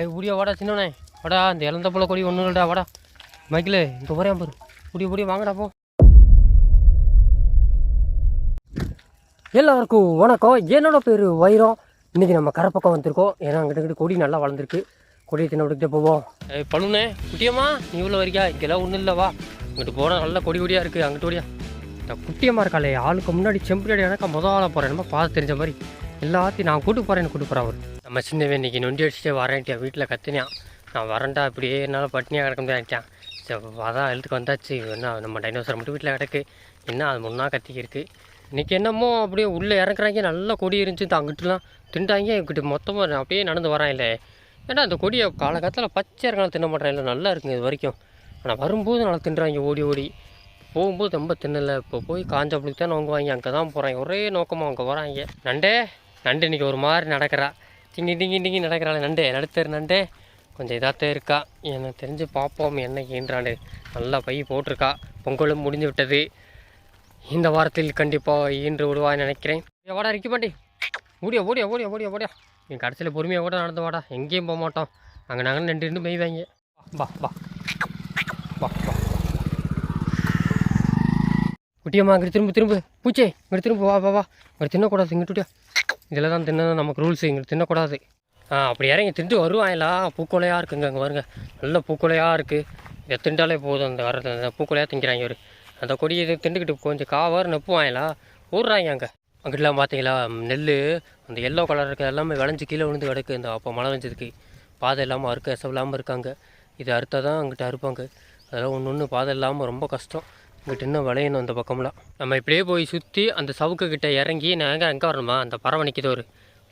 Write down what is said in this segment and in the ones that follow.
ஏய் புடியா வாடா சின்னவனே. வாடா இந்த இழந்த போல கொடி ஒன்றும் இல்லைடா வாடா. மைக்கில் இங்கே போகிறேன் பாரு புடி புடி வாங்கடா போ. எல்லாருக்கும் வணக்கம். என்னோட பேர் வைரம். இன்றைக்கி நம்ம கரப்பக்கம் வந்திருக்கோம். ஏன்னா அங்கிட்ட கொடி நல்லா வளர்ந்துருக்கு. கொடியை தின்ன விட்டுக்கிட்டே போவோம். ஏய் பழுனே குட்டியம்மா நீ இவ்வளோ வரிக்கா? இங்கெல்லாம் ஒன்றும் இல்லைவா இங்கிட்டு போனால் நல்லா கொடி கொடியாக இருக்குது அங்கிட்டு ஓடியா. இந்த குட்டியம்மா இருக்காளே ஆளுக்கு முன்னாடி செம்படி எனக்கு முத ஆளாக போகிறேன் நம்ம பார்த்து தெரிஞ்ச மாதிரி. எல்லாத்தையும் நான் கூட்டு போகிறேன்னு கூட்டு போகிறேன் அவர். நம்ம சின்னவன் இன்றைக்கி நொண்டி அடிச்சுட்டே வரேன்ட்டியா வீட்டில் கத்தினியான் நான் வரேன்டா அப்படியே என்னால் பட்னியாக கிடக்க முடியாட்டான் சரி அதான் எழுத்துக்கு வந்தாச்சு. என்ன நம்ம டைனோசர் மட்டும் வீட்டில் கிடக்கு. என்ன அது முன்னா கத்திக்கிருக்கு. இன்றைக்கி என்னமோ அப்படியே உள்ளே இறக்குறாங்க நல்லா கொடி இருந்துச்சு. அங்கிட்டுலாம் திண்டாங்க. இங்கிட்டு மொத்தமாக அப்படியே நடந்து வரான் இல்லை. ஏன்னா அந்த கொடியை காலகாலத்தில் பச்சை இருக்கலாம் தின்ன மாட்டேன். இல்லை நல்லா இருக்குங்க இது வரைக்கும். ஆனால் வரும்போது நல்லா தின்றாங்க ஓடி ஓடி. போகும்போது ரொம்ப தின்னலை. இப்போ போய் காஞ்சபுளுக்கு தான் வாங்குவாங்க அங்கே தான் போகிறாங்க ஒரே நோக்கமாக அங்கே வராங்க. நண்டே! நண்டு இன்னைக்கு ஒரு மாதிரி நடக்கிறா. டிங்கி டிங்கி டிங்கி நடக்கிறாள் நண்டே. நடுத்தர் நண்டே கொஞ்சம் இதாகத்தான் இருக்கா. எனக்கு தெரிஞ்சு பார்ப்போம் என்ன ஈன்றாண்டு நல்லா பை போட்டிருக்கா. பொங்கலும் முடிஞ்சு விட்டது இந்த வாரத்தில் கண்டிப்பாக ஈன்று விடுவான்னு நினைக்கிறேன். வாடா இருக்கு பாண்டி. ஓடியா ஓடியா ஓடியா ஓடியா ஓடியா. என் கடைசியில் பொறுமையாக கூட நடந்து வாடா. எங்கேயும் போக மாட்டோம். அங்கே நாங்கள் நண்டு நின்று மெய்வாங்க. பா பா வா பா குட்டியம்மா அங்கே திரும்ப திரும்ப. பூச்சே இங்கே திரும்ப. வா வா வா. இங்கே தின்னக்கூடாது இங்கிட்டுட்டியா இதில் தான் தின்னதான் நமக்கு ரூல்ஸ் இங்கே தின்னக்கூடாது. ஆ அப்படி இறங்கி திண்டு வருவாங்களா? பூக்கொலையாக இருக்குங்க அங்கே பாருங்க. நல்ல பூக்கொலையாக இருக்குது இதை திண்டாலே போதும் அந்த வர்றது அந்த பூக்கொலையாக திங்கிறாங்க ஒரு அந்த கொடியை இதை திண்டுக்கிட்டு கொஞ்சம் காவார் நப்புவாங்களா? ஊடுறாங்க அங்கே. அங்கிட்டலாம் பார்த்தீங்களா நெல் அந்த எல்லோ கலர் இருக்க எல்லாமே விளைஞ்சி கீழே விழுந்து கிடக்கு. இந்த அப்போ மழை வெஞ்சதுக்கு பாதை இல்லாமல் அறுக்க இல்லாமல் இருக்காங்க. இது அறுத்தால் தான் அங்கிட்ட அறுப்பாங்க. அதெல்லாம் ஒன்று ஒன்று பாதை இல்லாமல் ரொம்ப கஷ்டம். இங்கிட்ட இன்னும் விளையணும் அந்த பக்கம்லாம் நம்ம இப்படியே போய் சுற்றி அந்த சவுக்கு கிட்டே இறங்கி நாங்கள் எங்கே வரணுமா? அந்த பறவை நிற்கிது ஒரு.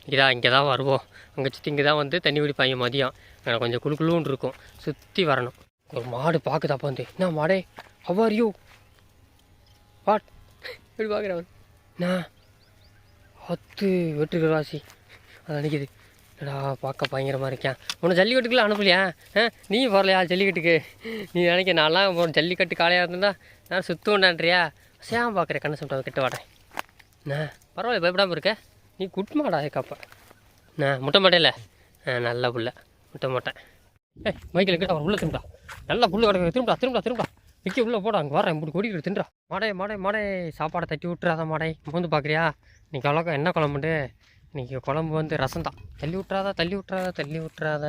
இங்கே தான் இங்கே தான் வருவோம். அங்கே சுற்றி இங்கே தான் வந்து தண்ணி குடிப்பாங்க மதியம். எனக்கு கொஞ்சம் குளு இருக்கும். சுற்றி வரணும். ஒரு மாடு பார்க்குதா வந்து. என்ன மாடே? ஹவர் யூ வாட் எப்படி பார்க்குறேன் நான் அத்து வெட்டுக்கிற ராசி. அதை நினைக்கிது என்னடா பார்க்க பயங்கரமாக இருக்கேன். உன்னை ஜல்லிக்கட்டுக்குலாம் அனுப்பலையா? ஆ நீ வரலையா ஜல்லிக்கட்டுக்கு? நீ நினைக்க நான்லாம் ஒரு ஜல்லிக்கட்டு காலையாக இருந்தா நான் சுற்றுவேன்டான்றியா சேம் பார்க்குறேன் கண்ணு சொல்லிட்டு கிட்ட வாடேன் நான் பரவாயில்ல பயப்படாமல் இருக்க. நீ குட்மாடா அதுக்கப்போ நான் முட்டை மாட்டேன்ல? ஆ நல்ல புள்ள. முட்டை மாட்டேன். ஏய் மைக்கில் கிட்ட உள்ளே திரும்பா நல்லா புல்லு கிடக்கு திரும்பா திரும்பா திரும்பா விக்கி உள்ளே போடா. அங்கே வரேன் இப்படி கொடிக்கிட்டு தின்றா. மாடே மாடே மாடே சாப்பாடை தட்டி விட்டுறாத மாடே. வந்து பார்க்குறியா? நீ கலக்கம் என்ன குழம்புண்டு? இன்றைக்கி குழம்பு வந்து ரசம் தான் தள்ளி விட்றாத தள்ளி விட்றாத தள்ளி விட்றாத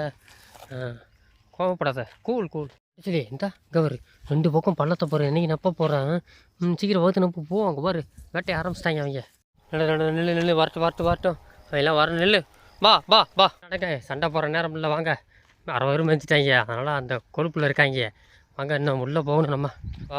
கோவப்படாத. கூல் கூல் சரி இந்தா கவர் ரெண்டு பக்கம் பள்ளத்தை போகிறேன் இன்றைக்கி நப்ப போகிறேன் சீக்கிரம் வகுத்து நப்பு. போவோம் அங்கே பாரு. வேட்டையை ஆரம்பிச்சிட்டாங்க அவங்க. நில்லு நில்லு நில்லு நில்லு வரட்டும் வரட்டும் வரட்டும். அவன் எல்லாம் வர நில்லு. வா வா வா. நடக்க. சண்டை போகிற நேரம் இல்லை. வாங்க. அரை வரும் மெஞ்சிட்டாங்க அதனால் அந்த கொழுப்பில் இருக்காங்க. வாங்க இன்னும் உள்ளே போகணும் நம்ம.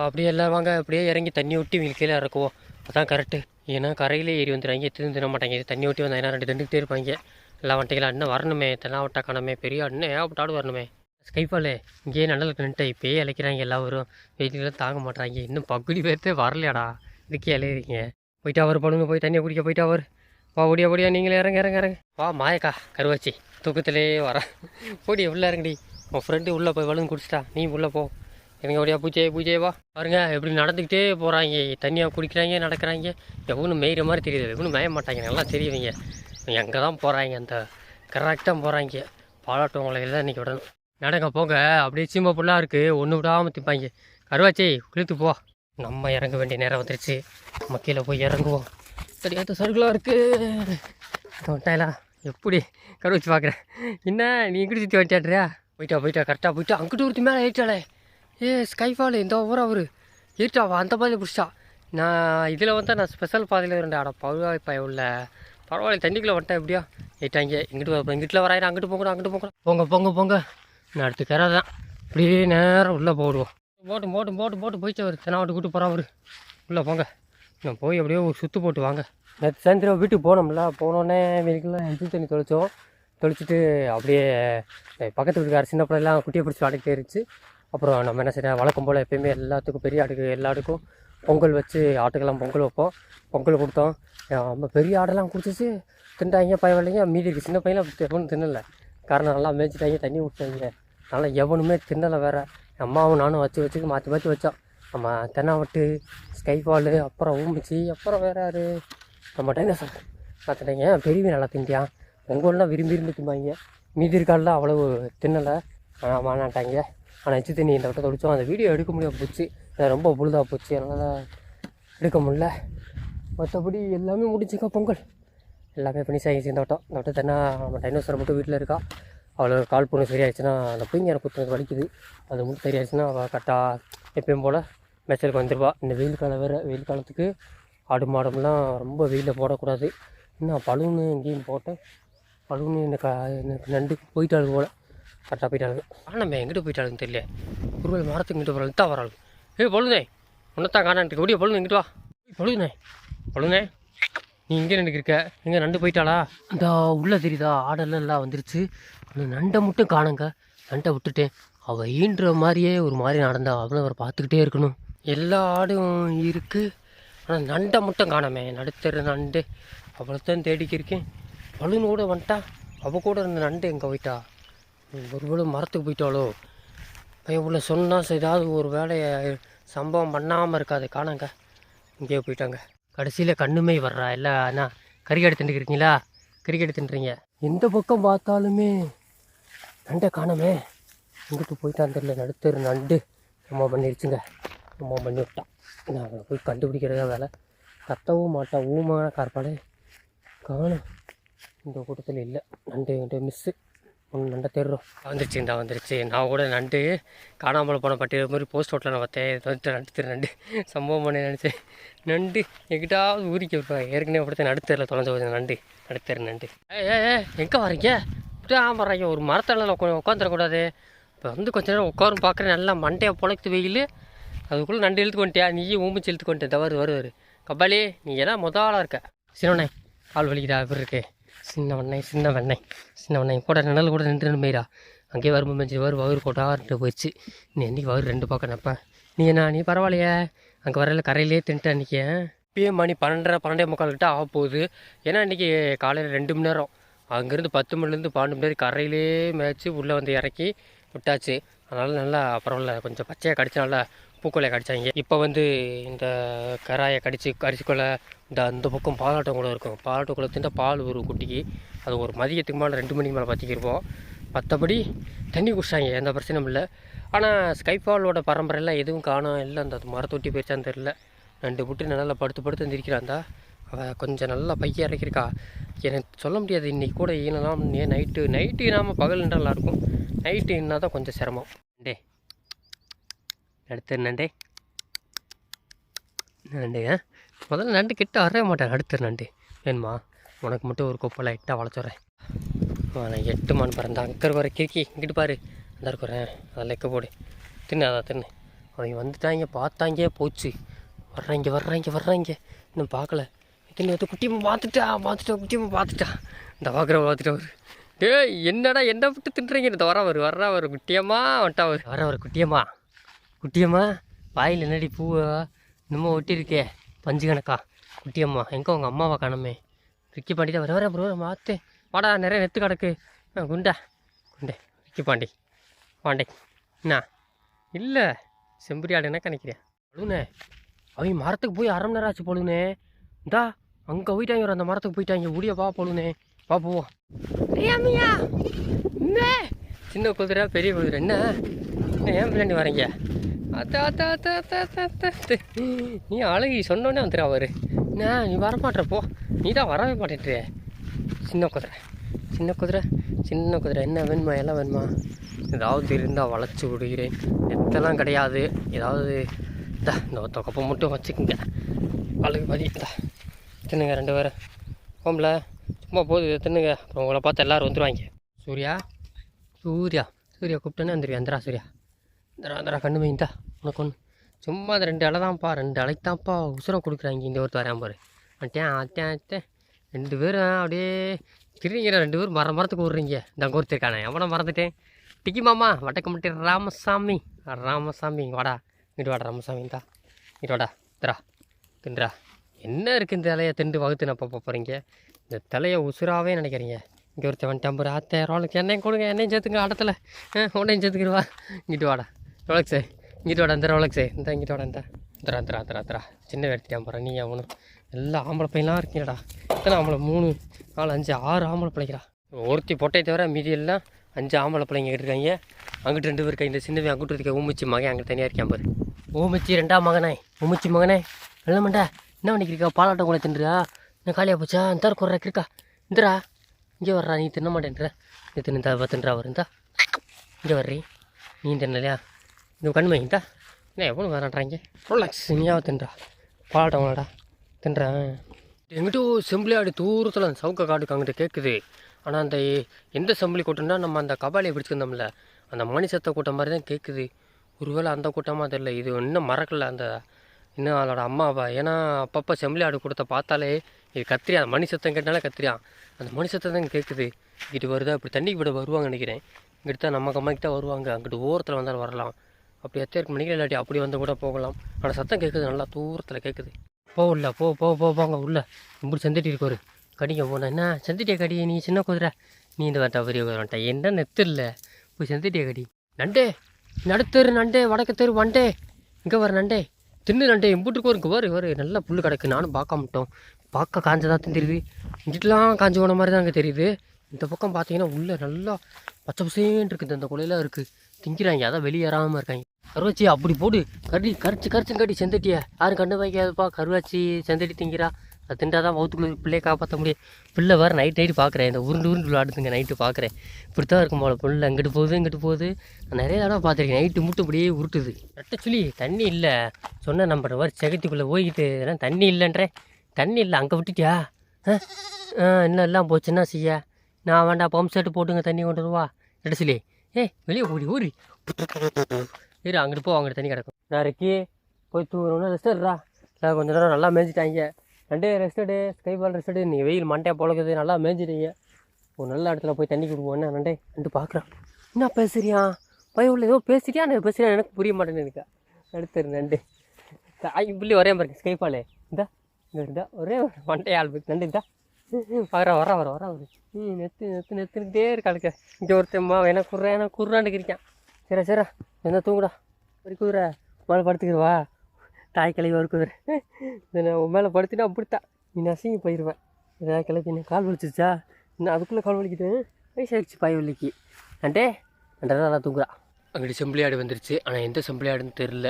அப்படியே எல்லாம் வாங்க. அப்படியே இறங்கி தண்ணி விட்டு இவங்க கீழே இறக்குவோம். அதான் கரெக்டு ஏன்னா கரையிலே ஏறி வந்துடுறாங்க தின்னு தின மாட்டாங்க தண்ணி விட்டு வந்தாங்கன்னா ரெண்டு தண்டுக்கிட்டே இருப்பாங்க. எல்லாம் வந்துட்டீங்களா இன்னும் வரணுமே தெல்லாம் விட்டா காணமே பெரிய அண்ணன் இன்னும் வரணுமே? ஸ்கைஃபாலே இங்கேயே நல்லா நின்றுட்டு இப்பயே இழைக்கிறாங்க எல்லாரும். வெயிலாம் தாங்க மாட்டாங்க இன்னும் பகுதி பேர்த்தே வரலையாடா? இதுக்கே இழையிறீங்க. போயிட்டா அவர் பொண்ணுங்க போய் தண்ணியை குடிக்க போயிட்டா அவர். வா ஓடியா ஓடியா நீங்களே இறங்க இறங்க இறங்க. வா மாயக்கா கருவாச்சி. தூக்கத்திலே வர. ஓடி உள்ளே இறங்குடி. உன் ஃப்ரெண்டு உள்ளே போய் வலுங்க குடிச்சிட்டா. நீ உள்ளே போ. எங்கள் ஓடியா பூஜை பூஜையவா பாருங்கள் பாருங்க எப்படி நடந்துக்கிட்டே போகிறாங்க தண்ணியாக குடிக்கிறாங்க நடக்கிறாங்க. எவனும் மேயிற மாதிரி தெரியுது. எவனும் மேய மாட்டாங்க. நல்லா தெரியுவீங்க எங்கே தான் போகிறாங்க அந்த கரெக்டாக போகிறாங்க பாலாட்டவங்களை தான் இன்றைக்கி விடணும். நடங்க போங்க. அப்படியே சீம்ப புல்லாக இருக்குது ஒன்று விடாமல் திப்பாங்க. கருவாச்சி குளித்து போ. நம்ம இறங்க வேண்டிய நேரம் வந்துருச்சு. நம்ம கீழே போய் இறங்குவோம். தெரியாத சருகலாக இருக்குது வந்துட்டாங்களா எப்படி கருவாச்சி பார்க்குறேன் என்ன நீ இங்கிட்டு சுற்றி வந்துட்டாடுறியா போயிட்டா போயிட்டா கரெக்டாக போயிட்டா. அங்கிட்டு ஒருத்தி மேலே ஏறிட்டாளே. ஏ ஸ்கைஃபால் இந்த ஊரா அவரு ஏறிட்டா அவ அந்த பாதையில் பிடிச்சா. நான் இதில் வந்தால் நான் ஸ்பெஷல் பாதையில் இருந்தேன் அட பழுவாய் பய உள்ள. பரவாயில்ல தண்ணிக்குள்ளே வந்துட்டேன் எப்படியா. ஏட்டாங்க இங்கிட்டு வா இங்கிட்ட வராயிரம் அங்கிட்டு போங்க அங்கிட்டு போங்க போங்க போங்க போங்க. நான் அடுத்து கரை தான். அப்படியே நேரம் உள்ளே போடுவோம். போட்டு போட்டு போட்டு போட்டு போயிட்டு அவர் தெனாவட்டு கூட்டு போகிறா அவர். உள்ளே போங்க. நான் போய் அப்படியே ஒரு சுற்று போட்டு வாங்க. நேற்று சாயந்தரம் வீட்டுக்கு போனோம்ல போனோடனே வெளிக்கெல்லாம் எஞ்சி தண்ணி தொலைச்சோம் தொளிச்சிட்டு அப்படியே பக்கத்து வீட்டுக்கார சின்ன பிள்ளைலாம் குட்டியை பிடிச்சி வாடகை இருந்துச்சு அப்புறம் நம்ம என்ன செய்யணும் வழக்கம் போல் எப்பயுமே எல்லாத்துக்கும் பெரிய ஆட்டுக்கு எல்லா பொங்கல் வச்சு ஆட்டுக்கெல்லாம் பொங்கல் வைப்போம். பொங்கல் கொடுத்தோம். நம்ம பெரிய ஆடெல்லாம் குடிச்சிச்சு. திண்டாங்க பயவில்லைங்க மீதி இருக்கு. சின்ன பையன்லாம் எவனும் தின்னலை. காரணம் நல்லா மேய்ச்சிட்டாங்க தண்ணி விட்டாங்க நல்லா எவனுமே தின்னலை வேறு. அம்மாவும் நானும் வச்சு வச்சு மாற்றி மாற்றி வச்சோம். நம்ம தென்னாவட்டு ஸ்கைஃபாலு அப்புறம் ஊமிச்சி அப்புறம் வேறு யார்? நம்ம டைனோசர். பார்த்துட்டீங்க. பெரியவன் நல்லா திண்டியான் பொங்கல்லாம் விரும்பி விரும்பி திம்பாங்க மீதி இருக்கால அவ்வளவு தின்னலை. ஆனால் ஆனால் எச்சு தண்ணி இந்த வட்டம் தொடிச்சோம் அந்த வீடியோ எடுக்க முடியாம போச்சு. ரொம்ப புழுதாக போச்சு. அதனால் எடுக்க முடில மற்றபடி எல்லாமே முடிஞ்சுக்கா பொங்கல். எல்லாமே பண்ணி சாயிடுச்சு இந்த வட்டம். இந்த வட்டம் தென்னா நம்ம டைனோசரை மட்டும் வீட்டில் இருக்கா? அவ்வளோ கால் பொண்ணு சரியாயிடுச்சுன்னா அந்த பிள்ளைங்க குத்துறது வலிக்குது. அது மட்டும் சரியாயிடுச்சுன்னா அவள் கரெக்டாக எப்பயும் போல் மெச்சலுக்கு வந்துடுவா இந்த வெயில் காலம் வேறு. வெயில் காலத்துக்கு ஆடு மாடம்லாம் ரொம்ப வெயிலில் போடக்கூடாது. இன்னும் பலூனு எங்கேயும் போட்டேன் பலூனு எனக்கு எனக்கு நண்டு போயிட்டாளுங்க போல். கரெக்டாக போயிட்டாளுங்க. ஆனால் நம்ம எங்கிட்ட போயிட்டாளுன்னு தெரியல. ஒருவேளை மரத்துக்கு இங்கிட்ட போகிறாள் தான் வராள். ஏய் பொழுதே உன்னத்தான் காணான்ட்டு ஓடிய பொழுது இங்கிட்டு வா. பொழுதுனே பொழுதுனே நீ இங்கே நின்று இருக்க எங்கே நண்டு போயிட்டாளா? இந்த உள்ளே தெரியுதா? ஆடெல்லாம் எல்லாம் வந்துருச்சு. அந்த நண்டை மட்டும் காணுங்க. நண்டை விட்டுட்டேன். அவள் ஈன்ற மாதிரியே ஒரு மாதிரி நடந்தா அவளும் அவரை பார்த்துக்கிட்டே இருக்கணும். எல்லா ஆடும் இருக்குது ஆனால் நண்டை மட்டும் காணாமே. நடுத்தர நண்டு. அவ்வளோத்தான் தேடிக்கிருக்கேன். பழுன்னு கூட வந்துட்டா. அவள் கூட இருந்த நண்டு எங்கே போயிட்டா? ஒருவேளை மரத்துக்கு போயிட்டாலோ? பையன் சொன்னால் ஏதாவது ஒரு வேலையை சம்பவம் பண்ணாமல் இருக்காது காணாங்க. இங்கேயே போயிட்டாங்க. கடைசியில் கண்ணுமே வர்றா இல்லை அண்ணா கறிக்கடை தின்றுக்கிறீங்களா கறிக்கடை தின்றுறீங்க எந்த பக்கம் பார்த்தாலுமே நண்டை காணமே. இங்கிட்டு போயிட்டான்னு தெரியல நடுத்தர் நண்டு. நம்ம பண்ணிருச்சுங்க. நம்ம பண்ணி விட்டான் நான் போய் கண்டுபிடிக்கிறதா வேலை. கத்தவும் மாட்டான். ஊமான கார்பாலே காணும். இந்த கூட்டத்தில் இல்லை. நண்டு மிஸ்ஸு ஒன்று நண்டை தேடுறோம். வந்துருச்சுண்டா வந்துருச்சு நான் கூட நண்டு காணாமல் போன பட்டியல் மாதிரி போஸ்ட் ஓட்டில் நான் பார்த்தேன். வந்துட்டு நண்டு திரு நண்டு. சம்பவம் பண்ணி நினச்சேன். நண்டு எங்கிட்டாவது ஊறிக்க விட்ருவாங்க ஏற்கனவே படுத்து நடுத்தரில் தொலைஞ்சு போகுது நண்டு. நடுத்தரு நண்டு. ஏ ஏ எங்கே வரீங்க இப்படியே ஆமாறாங்க ஒரு மரத்தில் உட்காந்துடக்கூடாது. இப்போ வந்து கொஞ்ச நேரம் உட்காரும் பார்க்குறேன். நல்லா மண்டையை புழைத்து வெயில். அதுக்குள்ளே நண்டு இழுத்து கொண்டியா நீயும் ஊம்பிச்சு இழுத்து கொண்டு தவறு வருவார் கபாலி நீ எல்லாம் முத ஆளாக இருக்க. சின்னண்ணே கால் வலிக்குதா? எப்படி இருக்கு? சின்ன வெண்ணெய் சின்ன வெண்ணெய் சின்ன வெண்ணெய் கூட நிழல் கூட நின்று போயிடா அங்கேயே வரும் மெஞ்சு வரும் வயிறு போட்டாருட்டு போயிடுச்சு. நீ என்னைக்கு வயிறு ரெண்டு பக்கம் நப்ப நீ என்ன நீ பரவாயில்லையே? அங்கே வரல கரையிலே தின்ட்டு அன்றைக்கி இப்பயே மணி பன்னெண்டரை பன்னெண்டே முக்கால் கிட்ட ஆக போகுது. ஏன்னா இன்றைக்கி காலையில் ரெண்டு மணி நேரம். அங்கேருந்து பத்து மணிலேருந்து பன்னெண்டு மணி நேரம் கரையிலே மேய்ச்சி உள்ளே வந்து இறக்கி விட்டாச்சு. அதனால் நல்லா பரவாயில்ல கொஞ்சம் பச்சையாக கடிச்சு நல்லா பூக்கொலையை கடித்தாங்க இப்போ வந்து இந்த கராயை கடிச்சு கரிசிக்கொலை இந்த அந்த பக்கம் பாலாட்டம் கூட இருக்கும். பாலாட்டம் குளத்துட்டு பால் ஒரு குட்டிக்கு அது ஒரு மதியத்துக்கு மேலே ரெண்டு மணிக்கு மேலே பற்றிக்கிருப்போம் மற்றபடி தண்ணி குடிச்சாங்க எந்த பிரச்சனையும் இல்லை. ஆனால் ஸ்கைஃபாலோட பரம்பரையெல்லாம் எதுவும் காணோம் இல்லை அந்த மரத்தொட்டி போயிடுச்சான்னு தெரில ரெண்டு புட்டு நல்லா படுத்து படுத்து எந்திரிக்கிறாந்தா அவள் கொஞ்சம் நல்லா பைய இறக்கிருக்கா. எனக்கு சொல்ல முடியாது இன்றைக்கி கூட ஈனலாம் ஏன் நைட்டு நைட்டு இல்லாமல் பகல் நல்லா இருக்கும். நைட்டு என்ன தான் கொஞ்சம் சிரமம். டே அடுத்து நண்டே நண்டு முதல்ல நண்டு கிட்ட வரவே மாட்டேன் அடுத்து நண்டு வேணுமா? உனக்கு மட்டும் ஒரு கொப்பை லைட்டாக வளர்த்துறேன். நான் எட்டு மான் பிறந்தா அங்கே இருக்கிற கிறுக்கி இங்கிட்டு பாரு. அந்த இருக்கிறேன் அதில் எக்க போடு. தின்னு அதான் தின்னு. அவங்க வந்துட்டாங்க பார்த்தாங்க போச்சு. வர்றாங்க வர்றாங்க வர்றாங்க. இன்னும் பார்க்கல. தின்னு வந்து குட்டியம்மா பார்த்துட்டா பார்த்துட்டா குட்டியம்மா பார்த்துட்டா. இந்த பார்க்குற பார்த்துட்டா ஒரு டேய் என்னடா என்ன விட்டு தின்றீங்க? இந்த வர வரு வர்றா ஒரு குட்டியம்மா வட்டா ஒரு வர. ஒரு குட்டியம்மா. குட்டியம்மா வாயில் என்னடி பூவை? இன்னமும் ஒட்டியிருக்கே பஞ்சு கணக்கா குட்டியம்மா எங்கே உங்கள் அம்மாவை காணமே? ரிக்கி பாண்டி தான் வர வர ப்ரோ மாற்று வாடா நிறைய நெத்து கிடக்கு. ஆ, குண்டா. குண்டே ரிக்கி பாண்டி. பாண்டே என்ன? இல்லை செம்பரி ஆடு என்ன நினைக்கிறேன் பழுனே அவங்க மரத்துக்கு போய் அரை மணி நேரம் ஆச்சு பொழுனே இந்தா அங்கே போயிட்டாங்க அந்த மரத்துக்கு போயிட்டாங்க. முடிய வா பொழுனே வா போவோம். சின்ன குதிரை பெரிய குதிரை. என்ன ஏன் பின்னாடி வரீங்க? அத்தா அத்தா அத்த அத்த நீ அழகி சொன்னோன்னே வந்துடுறா அவரு. என்ன நீ வரமாட்ற போ. நீ தான் வரவே மாட்டேன்றே சின்ன குதிரை சின்ன குதிரை சின்ன குதிரை. என்ன வேணுமா எல்லாம் வேணுமா? ஏதாவது இருந்தால் வளைச்சி விடுகிறேன் எத்தெல்லாம் கிடையாது. ஏதாவது இந்த ஒத்த கப்பை மட்டும் வச்சுக்கோங்க. அழகு பதி இந்தா. தின்னுங்க ரெண்டு பேரும். போம்ல. சும்மா போகுது இதை தின்னுங்க. அப்புறம் உங்களை பார்த்து எல்லோரும் வந்துடுவாங்க சூர்யா? சூர்யா. சூர்யா கூப்பிட்டேன்னு வந்துடுவேன் அந்தரா சூர்யா. இந்தரா அந்தரா கண்ணு மைந்தா உனக்கு ஒன்று சும்மா அந்த ரெண்டு அலை தான்ப்பா ரெண்டு அலைக்கு தான்ப்பா உசுரம் கொடுக்குறாங்க இந்த ஒருத்தர் வரேன் பாரு. அட்டேன் அட்டேன் அட்டேன் ரெண்டு பேரும் அப்படியே திரிங்கிற ரெண்டு பேரும் மரம் மரத்துக்கு விட்றீங்க இந்த அங்கே எவனை மறந்துட்டேன். டிக்கி மாமா மட்டும் ராமசாமி. ராமசாமி வாடா. இங்கிட்டு வாடா ராமசாமி இந்தா. இங்கிட்டு வாடா திரா தின்றா என்ன இருக்குது இந்த இலையை திண்டு வகுத்து நான் பார்ப்ப போகிறீங்க இந்த தலையை உசுராவே நினைக்கிறீங்க. இங்கே ஒருத்தவன் டம்பர் ஆத்தாயிரம் ரூபாய்க்கு என்னையும் கொடுங்க என்னையும் சேர்த்துங்க அடத்தில் உன்னையும் சேர்த்துக்கிடுவா. இங்கிட்டு வாடா. ரோலக்ஸே இங்கிட்டு வாடா இந்த ரோலக்ஸே இந்த இங்கிட்டு வாடா இந்த. திரா திரா திரா திரா சின்ன எடுத்துட்டான் போகிறேன் நீ அவனும் எல்லா ஆம்பளை பையனாக இருக்கீங்கடா. இத்தனை ஆம்பளை? மூணு நாலு அஞ்சு ஆறு ஆம்பளை பிள்ளைங்கடா. ஒருத்தி பொட்டை தவிர மீதி எல்லாம் அஞ்சு ஆம்பளை பிள்ளைங்க இருக்காங்க. அங்கிட்டு ரெண்டு பேர் இருக்கா இந்த சின்னவன் அங்கிட்டு இருக்க ஊமிச்சி மகன் அங்கே தனியாக இருக்கேன் பாரு. ஊமிச்சி ரெண்டாம் மகனே ஊமிச்சி மகனே. நல்ல மண்டா. என்ன பண்ணிக்கிறீக்கா பாலாட்டம் கூட தின்றா நான் காலியாக போச்சா? இந்த குறை இருக்கா இந்தரா இங்கே வர்றா நீ தின்ன மாட்டேன்ற நீ தின்னு இந்த தின்றா வருந்தா இங்கே வர்றீ. நீ தின்னலையா? இந்த கண்மை இந்தா என்ன எவ்வளோ வரான்றாங்க ரிலாக்ஸ் நீயாவது தின்றா? பாலாட்டம் விளாடா தின்றேன். எங்கிட்ட செம்பிளி ஆடு தூரத்தில் அந்த சவுக்க காட்டுக்கு அங்கிட்ட கேட்குது ஆனால் அந்த எந்த செம்பிளி கூட்டம்னா நம்ம அந்த கபாலியை பிடிச்சிருந்தோம்ல அந்த மணி சத்த கூட்டம் மாதிரி தான் கேட்குது ஒருவேளை அந்த கூட்டமாக தெரியல. இது இன்னும் மறக்கல அந்த இன்னும் அதோட அம்மாவா. ஏன்னா அப்பப்போ செம்பிளி ஆடு கூட்டத்தை பார்த்தாலே இது கத்திரியா? மணி சத்தம் கேட்டாலே கத்திரியான் அந்த மணி சத்தம் தான் கேட்குது இங்கிட்டு வருதா? இப்படி தண்ணிக்கு விட வருவாங்க நினைக்கிறேன். இங்கிட்ட தான் நம்ம கம்மாய்க்கு தான் வருவாங்க. அங்கிட்டு ஓரத்தில் வந்தாலும் வரலாம். அப்படி எத்தனை மணிக்கு இல்லாட்டி அப்படி வந்து கூட போகலாம். ஆனால் சத்தம் கேட்குது நல்லா தூரத்தில் கேட்குது போ உள்ள போ போ போ போங்க உள்ள. இப்படி செந்துட்டி இருக்கோரு கடிங்க போனேன் என்ன? செந்துட்டிய கடி நீ சின்ன குதிரை? நீ இந்த வேட்டா பெரிய குதிரை என்ன நெத்து இல்லை. போய் செந்துட்டிய கடி. நண்டே நடுத்தெரு நண்டே வடக்கு தெரு வண்டே. இங்கே வர நண்டே. தின்னு நண்டே. இம்புட்டுக்கு ஒரு வரு வரு நல்லா புல் கிடக்கு. நானும் பார்க்க மாட்டோம். பார்க்க காஞ்சதான் தெரியுது. இங்கிட்டலாம் காஞ்சி போன மாதிரி தான் அங்கே தெரியுது. இந்த பக்கம் பார்த்தீங்கன்னா உள்ளே நல்லா பச்சை பசேன்னு இருக்குது. அந்த குலையெல்லாம் இருக்குது திங்கிறாங்க அதான் வெளியேறாமல் இருக்காங்க. கருவாச்சி அப்படி போடு. கடி கரைச்சி கரைச்சும் கட்டி செந்தட்டிய. யாரும் கண்டு வைக்காதப்பா கருவாச்சி செந்தட்டி திங்கிறா. அது தின்றா தான் வவுத்துக்குள்ள பிள்ளையை காப்பாற்ற முடியும். பிள்ளை வேறு நைட் நைட்டு பார்க்குறேன் இந்த உருண்டு உருண்டு விளாடுதுங்க நைட்டு பார்க்குறேன் இப்படி தான் இருக்கும் போல பிள்ளை. இங்கிட்டு போகுது இங்கிட்டு போகுது. நான் நிறைய தடவை பார்த்துருக்கேன். நைட்டு முட்டு அப்படியே உருட்டுது. நட்ட சொல்லி தண்ணி இல்லை. சொன்ன நம்பர் மாதிரி செகத்துக்குள்ளே போய்கிட்டு இதெல்லாம் தண்ணி இல்லைன்றேன் தண்ணி இல்லை அங்கே விட்டுட்டியா? ஆ? ஆ, இன்னும் எல்லாம் போச்சுன்னா செய்ய. நான் வேண்டாம் பம்ப் செட்டு போட்டுங்க தண்ணி கொண்டு வருவா. சொல்லி ஏ வெளியே ஓடி ஊறி இரு அங்கிட்டு போ அங்கிட்டு தண்ணி கிடக்கும். நான் இருக்கி போய் தூங்குறோம்னா ரெஸ்ட் எடுறா நான் கொஞ்சம் நேரம் நல்லா மேய்ஞ்சிட்டாங்க ரெண்டே ரெஸ்ட் எடு ஸ்கை பால் ரெஸ்ட் எடு. நீ வெயில் மண்டையை பொழக்குது நல்லா மேய்ஞ்சிட்டீங்க ஒரு நல்ல இடத்துல போய் தண்ணி கொடுப்போம் என்ன நண்டே ரெண்டு பார்க்குறான் என்ன பேசுறியா? பையன் உள்ள ஏதோ பேசிட்டியா? நான் பேசுறியா எனக்கு புரிய மாட்டேன்னு எனக்கு. அடுத்து நண்டு தாய் பிள்ளை ஒரே பாருங்க ஸ்கை பாலு இந்தா இங்கே இருந்தா ஒரே மண்டையாள் ஆள் நண்டு இந்தா. வர வர வர வர வர ம் நெத்து நெத்து நெத்துக்கிட்டே இருக்காளுக்க இங்கே ஒருத்தம்மா எனக்கு குர்றேன் எனக்கு குர்றான்னு இருக்கிறான் சரி சரி என்ன தூங்குடா? ஒரு குதிரை. மேலே படுத்துக்கிறவா தாய் கிளவி ஒரு குதிரை. உன் மேலே படுத்துட்டா அப்படித்தான். நீ நசுங்கி போயிடுவேன் ஏதாவது கிளப்பி என்ன கால் வலிச்சிச்சா இன்னும் அதுக்குள்ளே கால் வலிக்குது? வயசாகிடுச்சு பாய் வலிக்கு. அண்டே அண்டா நல்லா தூங்குறா. அங்கிட்டு செம்பிளியாடு வந்துருச்சு. ஆனால் எந்த செம்பிளியாடுன்னு தெரில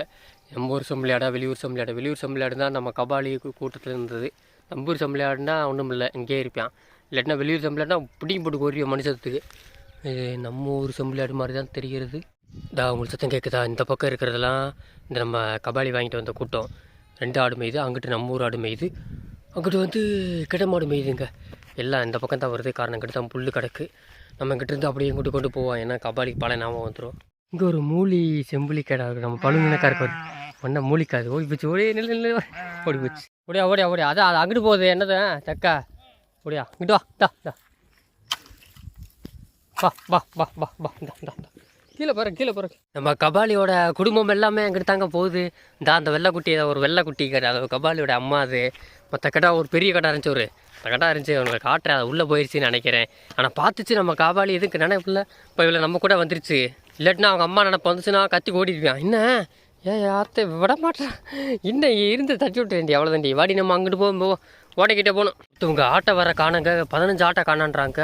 நம்ம ஊர் செம்பிளியாடா வெளியூர் செம்பிளியாடா வெளியூர் செம்பிளியாடு தான் நம்ம கபாலி கூட்டத்தில் இருந்தது. நம்ம ஊர் ஒன்றும் இல்லை இங்கேயே இருப்பான். இல்லாட்டினா வெளியூர் சம்பளையாடினா பிடிக்கும் போட்டு கோரிய மனுஷத்துக்கு. இது நம்ம ஊர் சம்பளையாடு மாதிரி தான் தெரிகிறது? இதா உங்களுக்கு சத்தம் கேட்குதா இந்த பக்கம் இருக்கிறதெல்லாம் இந்த நம்ம கபாலி வாங்கிட்டு வந்த கூட்டம். ரெண்டு ஆடு மேய்து அங்கிட்டு நம்ம ஊர் ஆடு மேய்து. அங்கிட்டு வந்து கிடமாடு மாடு மேயுதுங்க. எல்லாம் இந்த பக்கம் தான் வருது. காரணம் கிட்ட தான் புல் கிடக்கு. நம்ம இங்கிட்ட இருந்து அப்படியே இங்கிட்டு கொண்டு போவோம். ஏன்னா கபாலிக்கு பல ஞாபகம் வந்துடும் இங்கே ஒரு மூலி செம்புலி கடை இருக்குது நம்ம பழுங்கினக்கா இருக்கு ஒன்றா மூலிக்காது. ஓடி போச்சு ஓடி நில்லு நில்லு. ஓடி போச்சு. ஓடியா ஓடியா ஓடியா. அதான் அது அங்கிட்டு போகுது. என்னது? தக்கா. ஓடியா இங்கிட்டு வா தா தா வா வா வா வா வா இந்தா. கீழே பாரு கீழே பாரு. நம்ம கபாலியோட குடும்பம் எல்லாமே அங்கிட்டு தாங்க போகுது. இந்த அந்த வெள்ளைக்குட்டி ஒரு வெள்ளைக்குட்டி கடை. அது கபாலியோட அம்மா அது. மற்ற கடை ஒரு பெரிய கடை இருந்துச்சு ஒரு அந்த கடை இருந்துச்சு. உங்களுக்கு காட்டுறேன் அது உள்ளே போயிடுச்சுன்னு நினைக்கிறேன். ஆனால் பார்த்துச்சு நம்ம கபாலி எதுக்கு நினைப்பில்ல இப்போ இவ்வளோ நம்ம கூட வந்துருச்சு. இல்லாட்டினா அவங்க அம்மா நினப்பு வந்துச்சுன்னா கத்தி ஓடிடுவான் என்ன? ஏன் யார்த்தை விட மாட்டேன் இன்னும் இருந்து தட்டி விட்டுறேன் அவ்வளோதாண்டி வாடி நம்ம அங்கிட்டு போகும் போ. ஓடைக்கிட்டே போகணும். இவங்க ஆட்டை வர காணுங்க. பதினஞ்சு ஆட்டை காணான்றாங்க.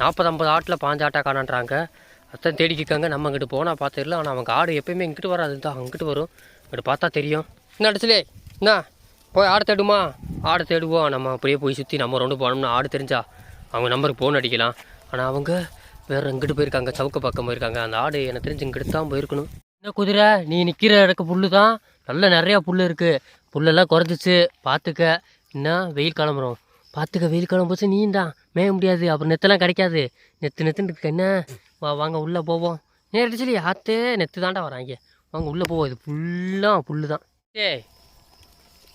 நாற்பது ஐம்பது ஆட்டில் பாஞ்சு ஆட்டை காணான்றாங்க. அதான் தேடிக்கிட்டாங்க. நம்ம அங்கிட்டு போனால் பார்த்துடலாம். ஆனால் அவங்க ஆடு எப்பயுமே இங்கிட்டு வராது. தான் அங்கிட்டு வரும். இங்கிட்டு பார்த்தா தெரியும். என்ன அடிச்சலே? என்ன? போய் ஆடு தேடுமா? ஆடு தேடுவோம். நம்ம அப்படியே போய் சுற்றி நம்ம ரெண்டு போனோம்னா ஆடு தெரிஞ்சா அவங்க நம்பருக்கு ஃபோன் அடிக்கலாம். ஆனால் அவங்க வேறு இங்கிட்டு போயிருக்காங்க. சவுக்க பக்கம் போயிருக்காங்க. அந்த ஆடு எனக்கு தெரிஞ்சு இங்கிட்டு தான் போயிருக்கணும். என்ன குதிரை? நீ நிற்கிற இடக்கு புல்லு தான் நல்ல நிறையா புல் இருக்குது புல்லெல்லாம் குறைஞ்சிச்சு. பார்த்துக்க என்ன? வெயில் கிளம்புறோம் பார்த்துக்க வெயில் கிளம்ப போச்சு. நீ தான் மேய முடியாது. அப்புறம் நெத்தெல்லாம் கிடைக்காது. நெத்து நெத்துன்னு என்ன? வா வாங்க உள்ளே போவோம். நேரடி சொல்லி ஆத்தே. நெத்து தாண்டா வராங்க வாங்க உள்ளே போவோம். இது ஃபுல்லாக புல்லு தான் ஏ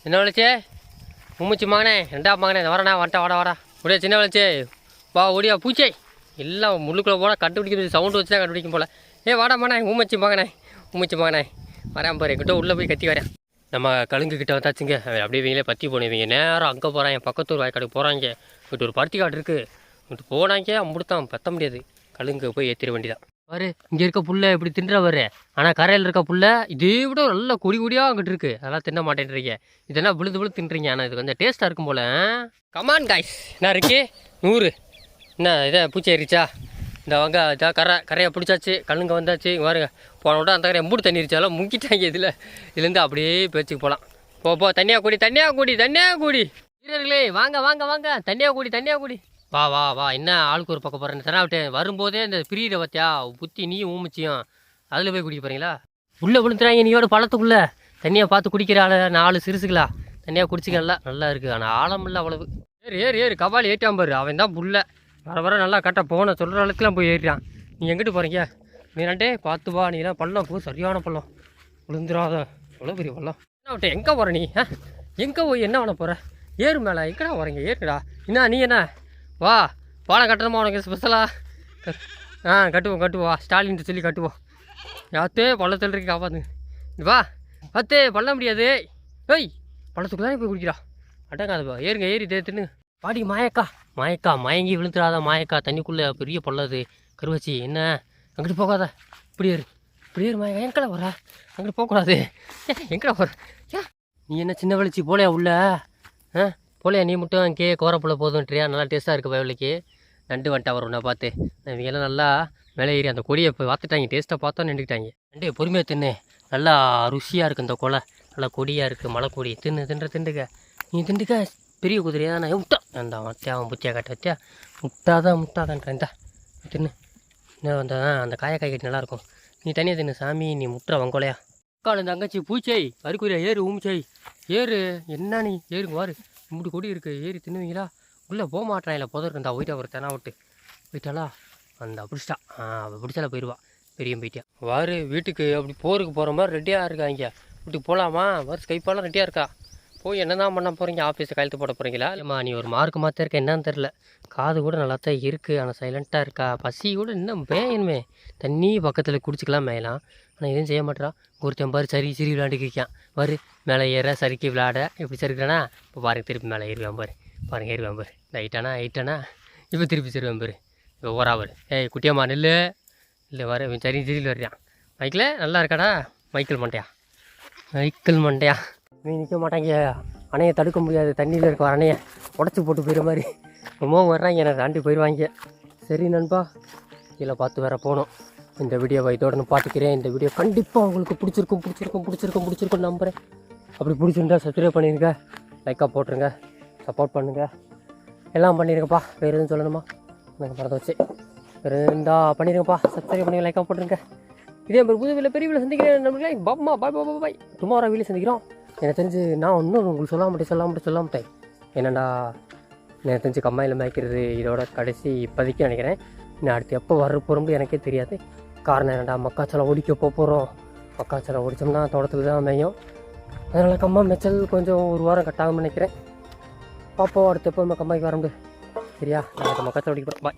என்ன விளைச்சே? உம்மிச்சி மகனே ரெண்டா மகனே இந்த வரண்ணா வாடா வாடா ஒடியா சின்ன விளைச்சே. வா ஒடியா பூச்சே. எல்லாம் முள்ளுக்குள்ளே போட கண்டுபிடிக்கிறது சவுண்டு வச்சு தான் கண்டுபிடிக்கும் போல. ஏ வாடா மகனே மும்மச்சி மகனே. மூச்சு மகனே வரேன் பாரு என்கிட்ட உள்ளே போய் கத்தி வரேன். நம்ம கழுங்கு கிட்ட வந்தாச்சுங்க. அவன் அப்படியே இவங்களே பற்றி போனவங்க. நேரம் அங்கே போகிறான் என் பக்கத்து ஒரு வாய்க்காடுக்கு போகிறாங்க இங்கிட்ட ஒரு பருத்தி காடு இருக்குது இங்கிட்டு போனாங்க அம்புடுத்தான் பத்த முடியாது. கழுங்கு போய் ஏற்றிட வேண்டியதான் பாரு இங்கே இருக்க புல்லை இப்படி தின்ற வரு ஆனால் கரையில் இருக்க புல்ல இதே விட நல்ல கொடி கொடியாக அங்கிட்டு இருக்குது அதெல்லாம் தின்ன மாட்டேன்றீங்க. இதெல்லாம் விழுது விழுது தின்றீங்க. ஆனால் இது கொஞ்சம் டேஸ்ட்டாக இருக்கும் போல. கமான் காய்ஸ் என்ன இருக்கு நூறு. என்ன இதை பூச்சி ஏறிச்சா இந்த வாங்க இதா கரை கரையை பிடிச்சாச்சு கண்ணுங்க வந்தாச்சு வாருங்க பாருங்க. போன விட அந்த கரையை மூடு தண்ணி இருச்சாலும் முங்கிட்டாங்க இதில். இதுலேருந்து அப்படியே பேச்சுக்கு போகலாம் போ போ தண்ணியாக கூடி தண்ணியாக கூடி தண்ணியாக கூடி. வீரர்களே வாங்க வாங்க வாங்க. தண்ணியாக கூடி தண்ணியாக கூடி. வா வா வா என்ன ஆளுக்கு ஒரு பக்கம் போகிறேன் தெனாவிட்டேன் வரும்போதே இந்த பிரியிற பார்த்தியா புத்தி நீயும் ஊமிச்சியும். அதில் போய் குடிக்க போகிறீங்களா உள்ளே விழுந்துறாங்க நீயோட பழத்துக்குள்ளே. தண்ணியை பார்த்து குடிக்கிற ஆள நாலு சிறுசுகளா. தண்ணியாக குடிச்சிக்கலாம் நல்லா இருக்குது ஆனால் ஆழம் இல்லை அவ்வளவு. ஏறு ஏறு ஏறு கபால் ஏற்றாம்பாரு பாரு. அவன் தான் புள்ள வர வர நல்லா கட்ட போன சொல்கிற அளவுக்குலாம் போய் ஏறிட்டான். நீ எங்கிட்டு போகிறீங்க நீ பார்த்து வா. நீலாம் பள்ளம் போ. சரியான பள்ளம். விழுந்துடாத எவ்வளோ பெரிய பள்ளம். என்ன விட்ட எங்கே போகிற நீ? ஆ? எங்கே போய் என்ன பண்ண போகிற ஏறு மேலே. எங்கடா வரீங்க ஏறுடா. என்ன நீ என்ன? வா. பாலம் கட்டணுமா உனக்கு? ஸ்பெஷலா ஆ? கட்டுவோம் கட்டுவோம். ஸ்டாலின் சொல்லி கட்டுவோம். யாத்தே பள்ளத்தில் இருக்கு காப்பாத்து வா. பார்த்தே பள்ள முடியாது. ஏய் பள்ளத்துக்கு போய் குடிக்கிறா அடங்காதப்பா. ஏறுங்க ஏறி தேத்துன்னு பாடி மாயக்கா. மாயக்கா மயங்கி விழுந்துடாத மாயக்கா. தண்ணிக்குள்ளே பெரிய பொல்லாது கருவச்சி என்ன? அங்கிட்டு போகாத. இப்படியாரு இப்படியாரு மாயக்கா. எங்கடா வர அங்கிட்டு போகக்கூடாது. எங்கடா வர ஏ நீ என்ன சின்ன வெளிச்சி போலையா உள்ள? ஆ? போலையா நீ மட்டும்? அங்கே கோரப்புல போதுன்றியா நல்லா டேஸ்ட்டாக இருக்கு பயவலிக்கு நண்டு வந்துட்டா வரும் உன்னை பார்த்து. இவங்கெல்லாம் நல்லா மேலே ஏறி அந்த கொடியை போய் பார்த்துட்டாங்க டேஸ்ட்டாக பார்த்தா நின்றுக்கிட்டாங்க. நண்டு பொறுமையாக தின்னு. நல்லா ருசியாக இருக்குது இந்த கொலை. நல்லா கொடியாக இருக்குது மலை கொடி தின்னு தின்ற திண்டுக்க. நீ திண்டுக்க. பெரிய குதிரையா நான் விட்டா அந்த மத்தியா அவன் புத்தியா கட்ட வச்சா முட்டாதான் முட்டாதான் இந்தா தின்னு. இன்னும் அந்த அந்த காயக்காய் கட்டி நல்லாயிருக்கும். நீ தனியாக தின்னு சாமி நீ முட்டுற வங்கோலையா? அக்காள் தங்கச்சி பூச்சை அருக்குரியா ஏறு ஊமிச்சை. ஏறு. என்ன நீ? ஏறுங்க வாரு. இப்படி கொடி இருக்கு. ஏறி தின்னுவீங்களா? உள்ளே போக மாட்டேன் இல்லை புதர் இருந்தா. போயிட்டா ஒரு தெனா விட்டு. போயிட்டாளா? அந்த பிடிச்சிட்டா அவள் பிடிச்சால போயிடுவா பெரிய போயிட்டியா வாரு வீட்டுக்கு அப்படி போருக்கு போகிற மாதிரி ரெடியாக இருக்கா இங்கே? வீட்டுக்கு போகலாமா வாரு ஸ்கைப்பாலாம் ரெடியாக இருக்கா? போய் என்ன தான் பண்ண போகிறீங்க ஆஃபீஸில் கழுத்து போட போகிறீங்களா இல்லைம்மா நீ ஒரு மார்க் மாற்ற இருக்க என்னன்னு தெரில காது கூட நல்லா தான் இருக்குது ஆனால் சைலண்ட்டாக இருக்கா? பசி கூட இன்னும் மேயணுமே. தண்ணி பக்கத்தில் குடிச்சிக்கலாம் மேயலாம். ஆனால் எதுவும் செய்ய மாட்டேறா. ஒருத்தன் பாரு சரி சிரி விளையாண்டுக்கிக்கான் வரு மேலே ஏற சரிக்கு விளையாட. இப்படி சரிக்கிறானா? இப்போ பாருங்க திருப்பி மேலே ஏறுவான் பாரு. பாருங்க ஏறுவான் பாரு. இந்த ஐட்டானா ஐட்டானா இப்போ திருப்பி சரிவேன் பாரு. இப்போ ஓரா பாரு. ஏய் குட்டியம்மா நெல் இல்லை வர இவன் சரி சரியில் வர்றான். மைக்கில் நல்லா இருக்காடா? மைக்கேல் மண்டையா? மைக்கேல் மண்டையா? நீ நிற்க மாட்டாங்க அணையை தடுக்க முடியாது. தண்ணியில் இருக்க அணையை உடச்சி போட்டு போயிடுற மாதிரி. ரொம்ப வர்றாங்க. என்னை தாண்டி போயிடுவாங்க. சரி நண்பா. கீழே பார்த்து வேற போகணும். இந்த வீடியோவை இதோட பார்த்துக்கிறேன். இந்த வீடியோ கண்டிப்பாக உங்களுக்கு பிடிச்சிருக்கும் பிடிச்சிருக்கும் பிடிச்சிருக்கும் பிடிச்சிருக்கும் நம்புகிறேன் அப்படி பிடிச்சிருந்தா சப்ஸ்கிரைப் பண்ணிடுங்க லைக்காக போட்டுருங்க. சப்போர்ட் பண்ணுங்கள் எல்லாம் பண்ணிடுங்கப்பா வேறு எதுவும் சொல்லணுமா? எனக்கு மறந்து வச்சு வேறு இருந்தால் பண்ணிடுங்கப்பா சப்ஸ்கிரைப் பண்ணி லைக்காக போட்டுருங்க. இதே மாதிரி புது வீட்டில் பெரிய வீட்டில் சந்திக்கிறேன். நம்மளே பாப்மா பாய் பாய் பாய் பாய். டுமாரோ வீட்டில் சந்திக்கிறோம். எனக்கு தெரிஞ்சு நான் ஒன்றும் உங்களுக்கு சொல்ல மாட்டேன் சொல்ல மாட்டேன் சொல்ல மாட்டேன் என்னடா எனக்கு தெரிஞ்சு கம்மாயில் மேய்க்கிறது இதோட கடைசி இப்போதைக்கு நினைக்கிறேன். நான் அடுத்து எப்போ வர போகிறோம்னு எனக்கே தெரியாது. காரணம் என்னடா மக்காச்சோளம் ஒடிக்க போக போகிறோம் மக்காச்சோளம் ஒடிச்சோம்னா தோட்டத்தில் தான் மேயும். அதனால் கம்மா மெச்சல் கொஞ்சம் ஒரு வாரம் கட்டாகும்னு நினைக்கிறேன். பார்ப்போம் அடுத்து எப்போ கம்மாய்க்கு வர முடியும் சரியா? நான் மக்காச்சோளம் ஒடிக்க போகிறேன் பாய்